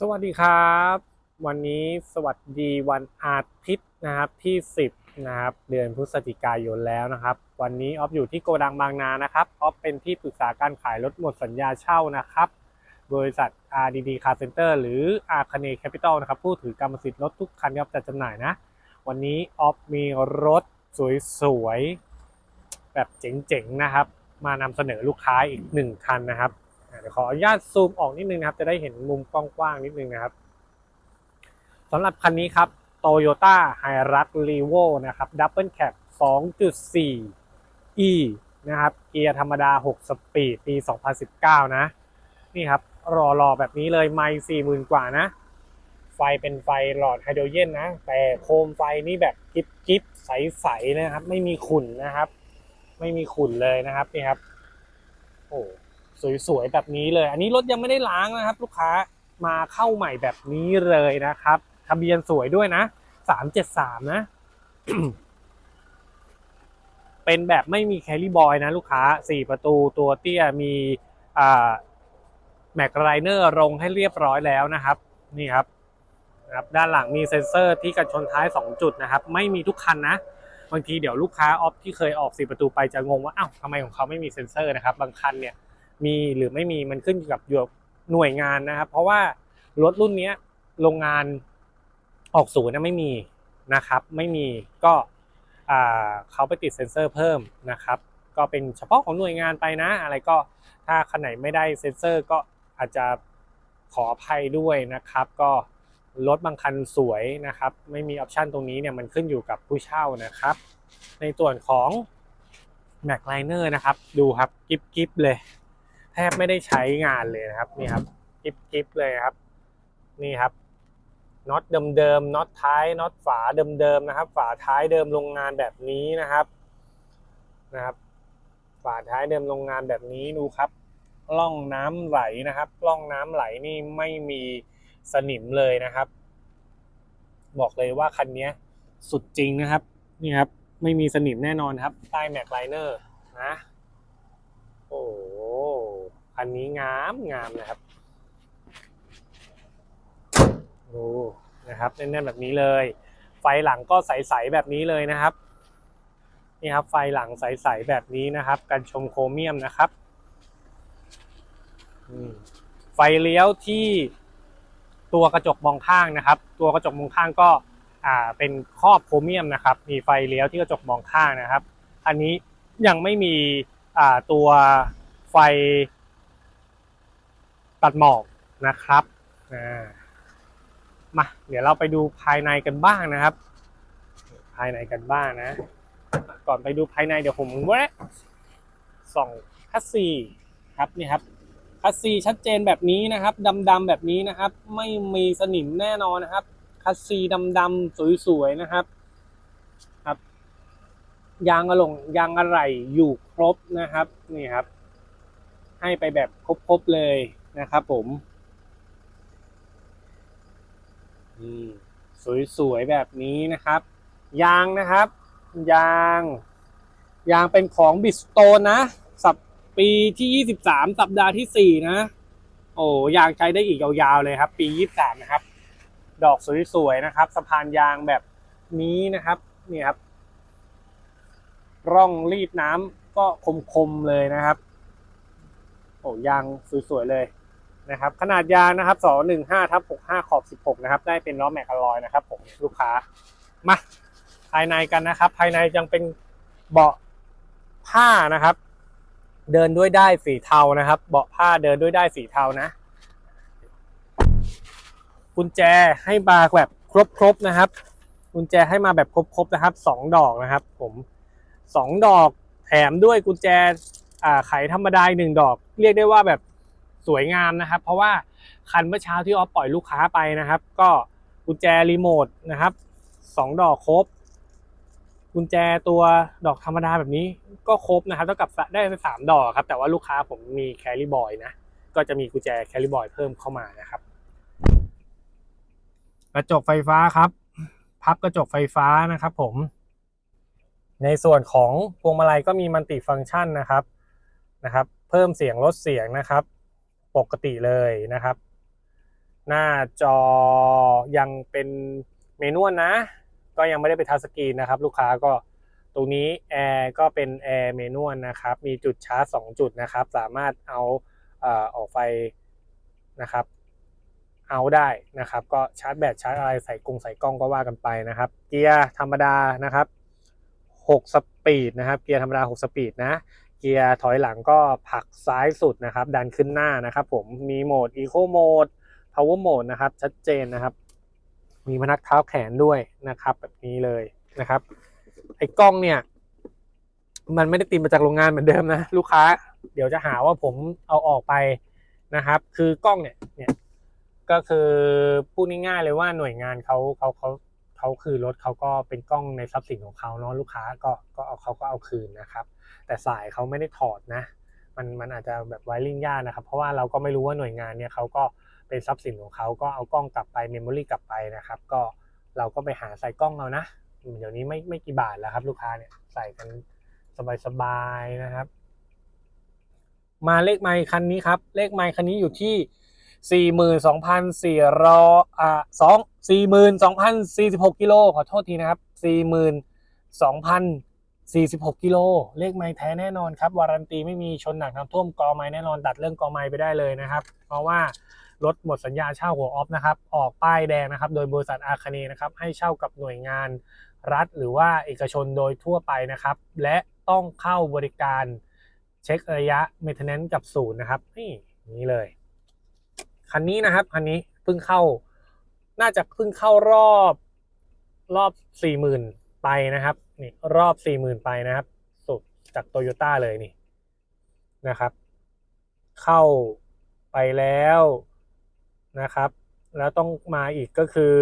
สวัสดีครับ วันนี้สวัสดีวันอาทิตย์นะครับที่10นะครับเดือนพฤศจิกายนแล้วนะครับ วันนี้ออฟอยู่ที่โกดังบางนานะครับออฟเป็นที่ปรึกษาการขายรถหมดสัญญาเช่านะครับ บริษัท RDD Car Center หรือ a r c a n e Capital นะครับผู้ถือกรรมสิทธิ์รถทุกคันที่ออฟจัดจำหน่ายนะ วันนี้ออฟมีรถสวยๆแบบเจ๋งๆนะครับ มานำเสนอลูกค้าอีกหนึ่งคันนะครับ ดี๋ยวขออนุญาตซูมออกนิดนึงนะครับ จะได้เห็นมุมกว้างๆนิดนึงนะครับสำหรับคันนี้ครับ Toyota Hilux Revo นะครับ Double Cab 2.4 E นะครับ เกียร์ธรรมดา 6 สปีด ปี 2019 นะ นี่ครับรอรอแบบนี้เลยไม่สี่หมื่นกว่านะ ไฟเป็นไฟหลอดไฮโดรเจนนะ แต่โคมไฟนี่แบบกิ๊บกิ๊บใสๆนะครับ ไม่มีขุ่นนะครับ ไม่มีขุ่นเลยนะครับนี่ครับ โอ้ สวยๆแบบนี้เลย อันนี้รถยังไม่ได้ล้างนะครับ ลูกค้ามาเข้าใหม่แบบนี้เลยนะครับทะเบียนสวยด้วยนะสามเจ็ดสามนะ เป็นแบบไม่มีแคลิบอยนะ ลูกค้าสี่ประตูตัวเตี้ยมีแม็กไรเนอร์ลงให้เรียบร้อยแล้วนะครับ นี่ครับครับด้านหลังมีเซ็นเซอร์ที่กันชนท้าย 2 จุดนะครับ ไม่มีทุกคันนะ บางทีเดี๋ยวลูกค้าออฟที่เคยออกสี่ประตูไปจะงงว่าอ้าวทำไมของเขาไม่มีเซ็นเซอร์นะครับ บางคันเนี่ย มีหรือไม่มีมันขึ้นอยู่กับอยู่กับหน่วยงานนะครับ เพราะว่ารถรุ่นนี้โรงงานออกศูนย์นะไม่มีนะครับ ไม่มีก็เขาไปติดเซ็นเซอร์เพิ่มนะครับ ก็เป็นเฉพาะของหน่วยงานไปนะ อะไรก็ถ้าคันไหนไม่ได้เซ็นเซอร์ก็อาจจะขออภัยด้วยนะครับ ก็รถบางคันสวยนะครับ ไม่มีออปชันตรงนี้เนี่ยมันขึ้นอยู่กับผู้เช่านะครับ ในส่วนของแม็กไลเนอร์นะครับ ดูครับกิฟกิฟเลย ทบไม่ได้ใช้งานเลยนะครับนี่ครับกิฟกิฟเลยครับ นี่ครับน็อตเดิมๆน็อตท้ายน็อตฝาเดิมๆนะครับ ฝาท้ายเดิมโรงงานแบบนี้นะครับนะครับ ฝาท้ายเดิมโรงงานแบบนี้ดูครับล่องน้ำไหลนะครับล่องน้ำไหลนี่ไม่มีสนิมเลยนะครับ บอกเลยว่าคันนี้สุดจริงนะครับนี่ครับ ไม่มีสนิมแน่นอนครับใต้แม็กไลเนอร์นะโอ้ อันนี้งามงามนะครับดูนะครับแน่นๆแบบนี้เลย ไฟหลังก็ใสๆแบบนี้เลยนะครับนี่ครับไฟหลังใสๆแบบนี้นะครับ กันชมโครเมียมนะครับไฟเลี้ยวที่ตัวกระจกมองข้างนะครับ ตัวกระจกมองข้างก็อ่าเป็นครอบโครเมียมนะครับ มีไฟเลี้ยวที่กระจกมองข้างนะครับ อันนี้ยังไม่มีอ่าตัวไฟ ตัดหมอกนะครับมาเดี๋ยวเราไปดูภายในกันบ้างนะครับ ภายในกันบ้างนะ ก่อนไปดูภายในเดี๋ยวผมแวะส่องคัสซีครับนี่ครับคัสซีชัดเจนแบบนี้นะครับดำๆแบบนี้นะครับ ไม่มีสนิมแน่นอนนะครับคัสซีดำๆสวยๆนะครับครับยางอะหลงยางอะไหล่อยู่ครบนะครับนี่ครับ ให้ไปแบบครบๆเลย นะครับผมนี่สวยๆแบบนี้นะครับ ยางนะครับ ยาง ยางเป็นของบิสโตนนะสับปีที่ 23 สัปดาห์ที่ 4 นะ โอ้ยางใช้ได้อีกยาวๆเลยครับ ปี 23 นะครับ ดอกสวยๆนะครับ สะพานยางแบบนี้นะครับนี่ครับ ร่องรีดน้ำก็คมๆเลยนะครับ โอ้ยางสวยๆเลย นะครับขนาดยางนะครับ215ทับ65ขอบ 16 นะครับ ได้เป็นล้อแม็กอลลอยนะครับผมลูกค้ามาภายในกันนะครับ ภายในยังเป็นเบาะผ้านะครับ เดินด้วยได้สีเทานะครับ เบาะผ้าเดินด้วยได้สีเทานะกุญแจให้มาแบบครบๆนะครับกุญแจให้มาแบบครบๆนะครับสองดอกนะครับ ผมสองดอกแถมด้วยกุญแจไขธรรมดาหนึ่งดอก เรียกได้ว่าแบบ สวยงามนะครับ เพราะว่าคันเมื่อเช้าที่ออฟปล่อยลูกค้าไปนะครับ ก็กุญแจรีโมทนะครับสองดอกครบ กุญแจตัวดอกธรรมดาแบบนี้ก็ครบนะครับเท่ากับได้ไปสามดอกครับ แต่ว่าลูกค้าผมมีแคลิบอยนะ ก็จะมีกุญแจแคลิบอยเพิ่มเข้ามานะครับ กระจกไฟฟ้าครับ พับกระจกไฟฟ้านะครับ ผม ในส่วนของพวงมาลัยก็มีมัลติฟังก์ชันนะครับนะครับ เพิ่มเสียงลดเสียงนะครับ ปกติเลยนะครับ หน้าจอยังเป็นเมนวลนะ ก็ยังไม่ได้ไปทัชสกรีนนะครับ ลูกค้าก็ตรงนี้แอร์ก็เป็นแอร์เมนวลนะครับ มีจุดชาร์จ 2 จุดนะครับ สามารถเอาเอ่อออกไฟนะครับ เอาได้นะครับ ก็ชาร์จแบตชาร์จอะไรใส่กรงใส่กล้องก็ว่ากันไปนะครับ เกียร์ธรรมดานะครับ6สปีดนะครับ เกียร์ธรรมดา 6 สปีดนะ เกียร์ถอยหลังก็ผักซ้ายสุดนะครับ ดันขึ้นหน้านะครับผมมีโหมด Eco Mode Power Mode นะครับ ชัดเจนนะครับ มีพนักเท้าแขนด้วยนะครับ แบบนี้เลยนะครับ ไอ้กล้องเนี่ย มันไม่ได้ติดมาจากโรงงานเหมือนเดิมนะ ลูกค้า เดี๋ยวจะหาว่าผมเอาออกไปนะครับ คือกล้องเนี่ยเนี่ยก็คือพูดง่ายๆเลยว่าหน่วยงานเขาเขาเขา เขาคือรถเขาก็เป็นกล้องในทรัพย์สินของเขาเนาะลูกค้าก็ก็เอาเขาก็เอาคืนนะครับ แต่สายเขาไม่ได้ถอดนะ มันมันอาจจะแบบไวริ่งยากนะครับ เพราะว่าเราก็ไม่รู้ว่าหน่วยงานเนี่ยเขาก็เป็นทรัพย์สินของเขาก็เอากล้องกลับไปเมมโมรี่กลับไปนะครับ ก็เราก็ไปหาใส่กล้องเอานะเดี๋ยวนี้ไม่ไม่กี่บาทแล้วครับ ลูกค้าเนี่ยใส่กันสบายๆนะครับ มาเลขไมค์คันนี้ครับ เลขไมค์คันนี้อยู่ที่ 42,400อ่า2 42,046กิโลขอโทษทีนะครับ 42,046กิโลเลขไมค์แท้แน่นอนครับวารันตีไม่มีชนหนักน้ำท่วมกอไม้แน่นอนตัดเรื่องกอไม้ไปได้เลยนะครับ เพราะว่ารถหมดสัญญาเช่าหัวออฟนะครับออกป้ายแดงนะครับ โดยบริษัทอาคเนนะครับให้เช่ากับหน่วยงานรัฐหรือว่าเอกชนโดยทั่วไปนะครับ และต้องเข้าบริการเช็คระยะ maintenance กับศูนย์นะครับนี่นี่เลย คันนี้นะครับ คันนี้เพิ่งเข้า น่าจะเพิ่งเข้ารอบรอบสี่หมื่นไปนะครับนี่รอบสี่หมื่นไปนะครับสุดจากโตโยต้าเลยนี่นะครับ เข้าไปแล้วนะครับ แล้วต้องมาอีกก็คือ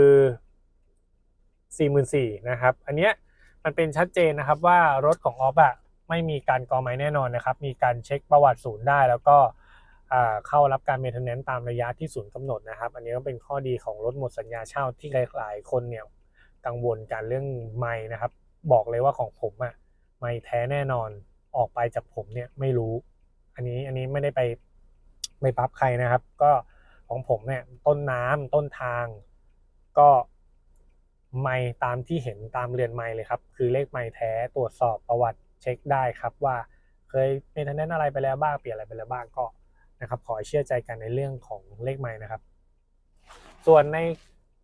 สี่หมื่นสี่นะครับ อันเนี้ยมันเป็นชัดเจนนะครับว่ารถของออฟอะไม่มีการกอไม้แน่นอนนะครับ มีการเช็คประวัติศูนย์ได้แล้วก็ เข้ารับการเมนเทนแนนตามระยะที่ศูนย์กำหนดนะครับ อันนี้ก็เป็นข้อดีของรถหมดสัญญาเช่าที่หลายๆ คนเนี่ยกังวลการเรื่องไม้นะครับ บอกเลยว่าของผมอะไม้แท้แน่นอนออกไปจากผมเนี่ยไม่รู้ อันนี้อันนี้ไม่ได้ไปไม่ปั๊บใครนะครับ ก็ของผมเนี่ยต้นน้ำต้นทาง ก็ไม่ตามที่เห็นตามเรือนไม่เลยครับ คือเลขไม่แท้ตรวจสอบประวัติเช็คได้ครับว่าเคยเมนเทนแนนอะไรไปแล้วบ้างเปลี่ยนอะไรไปแล้วบ้างก็ นะครับขอเชื่อใจกันในเรื่องของเลขไม่นะครับ ส่วนใน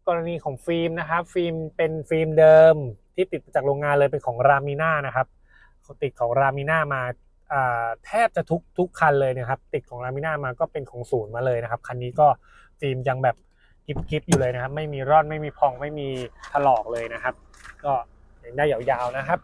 กรณีของฟิล์มนะครับ ฟิล์มเป็นฟิล์มเดิมที่ติดจากโรงงานเลยเป็นของรามิน่านะครับเขาติดของรามิน่ามาอ่าแทบจะทุกทุกคันเลยนะครับ ติดของรามิน่ามาก็เป็นของศูนย์มาเลยนะครับ คันนี้ก็ฟิล์มยังแบบกิบกิบอยู่เลยนะครับ ไม่มีร่อนไม่มีพองไม่มีถลอกเลยนะครับ ก็ยังได้ยาวๆนะครับ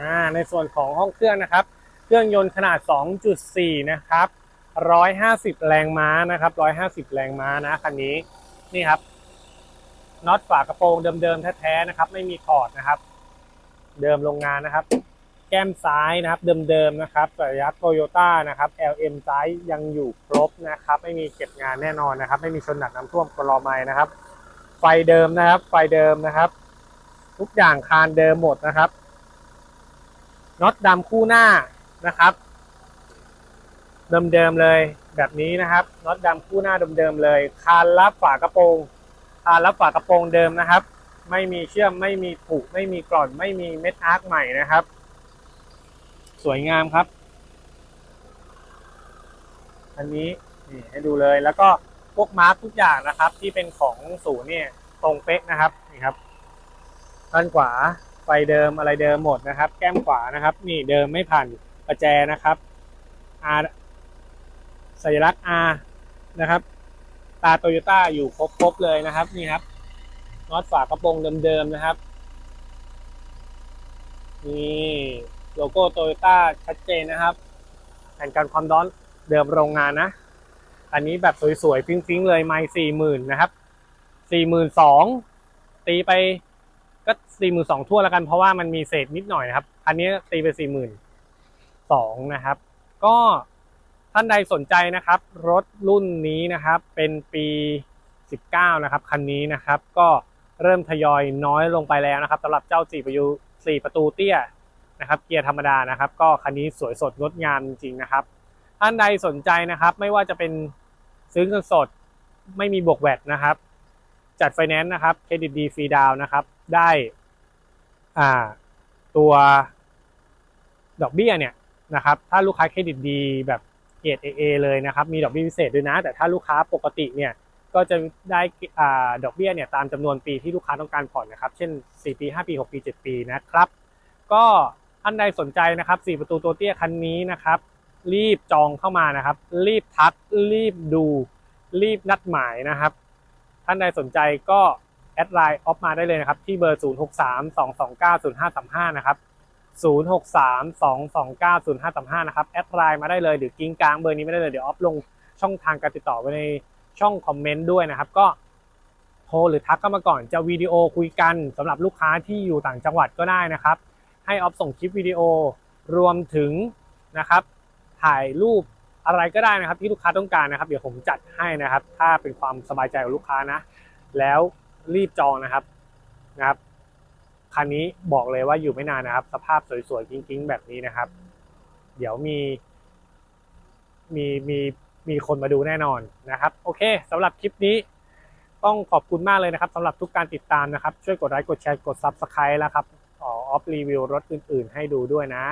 อ่าในส่วนของห้องเครื่องนะครับ เครื่องยนต์ขนาด 2.4 นะครับ 150 แรงม้านะครับ 150 แรงม้านะคันนี้นี่ครับน็อตฝากระโปรงเดิมๆแท้ๆนะครับ ไม่มีถอดนะครับ เดิมโรงงานนะครับ แก้มซ้ายนะครับเดิมๆนะครับสัญลักษณ์โตโยต้านะครับ LM ซ้ายยังอยู่ครบนะครับ ไม่มีเก็บงานแน่นอนนะครับ ไม่มีชนหนักน้ำท่วมกรอไม้นะครับ ไฟเดิมนะครับ ไฟเดิมนะครับ ทุกอย่างคานเดิมหมดนะครับ น็อตดำคู่หน้านะครับเดิมๆเลยแบบนี้นะครับน็อตดำคู่หน้าเดิมๆเลย คานรับฝากระโปรงคานรับฝากระโปรงเดิมนะครับ ไม่มีเชื่อมไม่มีผุไม่มีกร่อน ไม่มีเม็ดอาร์คใหม่นะครับ สวยงามครับ อันนี้นี่ให้ดูเลยแล้วก็พวกมาร์คทุกอย่างนะครับ ที่เป็นของศูนย์เนี่ยตรงเป๊ะนะครับนี่ครับด้านขวา ฟเดิมอะไรเดิมหมดนะครับ แก้มขวานะครับ นี่เดิมไม่ผ่านประแจนะครับ R สัญลักษณ์ R นะครับ ตาโตโยต้าอยู่ครบๆเลยนะครับ นี่ครับน็อตฝากระโปรงเดิมๆนะครับ นี่โลโก้โตโยต้าชัดเจนนะครับแผ่นกันความร้อนเดิมโรงงานนะ อันนี้แบบสวยๆฟิ้งๆเลยไม่สี่หมื่นนะครับสี่หมื่นสองตีไป ก็สี่หมื่นสองทั่วแล้วกันเพราะว่ามันมีเศษนิดหน่อยนะครับ อันนี้ตีไปสี่หมื่นสองนะครับ ก็ท่านใดสนใจนะครับ รถรุ่นนี้นะครับ เป็นปี 19 นะครับคันนี้นะครับ ก็เริ่มทยอยน้อยลงไปแล้วนะครับสำหรับเจ้า4ประตู4ประตูเตี้ยนะครับ เกียร์ธรรมดานะครับ ก็คันนี้สวยสดงดงามจริงๆนะครับ ท่านใดสนใจนะครับ ไม่ว่าจะเป็นซื้อเงินสดไม่มีบวกแวดนะครับ จัดไฟแนนซ์นะครับเครดิตดีฟรีดาวนะครับ ได้อ่าตัวดอกเบี้ยเนี่ยนะครับ ถ้าลูกค้าเครดิตดีแบบเกรด AA เลยนะครับ มีดอกเบี้ยพิเศษด้วยนะ แต่ถ้าลูกค้าปกติเนี่ยก็จะได้อ่าดอกเบี้ยเนี่ยตามจำนวนปีที่ลูกค้าต้องการผ่อนนะครับ เช่น 4 ปี 5 ปี 6 ปี 7 ปีนะครับ ก็ท่านใดสนใจนะครับ 4 ประตูตัวเตี้ยคันนี้นะครับ รีบจองเข้ามานะครับ รีบทัก รีบดู รีบนัดหมายนะครับ ท่านใดสนใจก็แอดไลน์ออฟมาได้เลยนะครับ ที่เบอร์ 0 6 3 2 2 9 0 5 3 5 นะครับ 0 6 3 2 2 9 0 5 3 5 นะครับ แอดไลน์มาได้เลยหรือกิ้งกลางเบอร์นี้ไม่ได้เลยเดี๋ยวออฟลงช่องทางการติดต่อไว้ในช่องคอมเมนต์ด้วยนะครับ ก็โทรหรือทักเข้ามาก่อนจะวิดีโอคุยกันสำหรับลูกค้าที่อยู่ต่างจังหวัดก็ได้นะครับ ให้ออฟส่งคลิปวิดีโอรวมถึงนะครับถ่ายรูป อะไรก็ได้นะครับที่ลูกค้าต้องการนะครับ เดี๋ยวผมจัดให้นะครับ ถ้าเป็นความสบายใจของลูกค้านะ แล้วรีบจองนะครับนะครับคันนี้บอกเลยว่าอยู่ไม่นานนะครับ สภาพสวยๆกิ้งๆ แบบนี้นะครับ เดี๋ยวมีมีมีมีคนมาดูแน่นอนนะครับ โอเคสำหรับคลิปนี้ต้องขอบคุณมากเลยนะครับสำหรับทุกการติดตามนะครับ ช่วยกดไลค์กดแชร์กด Subscribe แล้วครับออฟรีวิวรถอื่นๆ ให้ดูด้วยนะ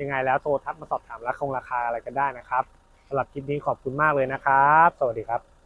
ยังไงแล้วโทรทักมาสอบถามราคงราคาอะไรกันได้นะครับ สำหรับคลิปนี้ขอบคุณมากเลยนะครับ สวัสดีครับ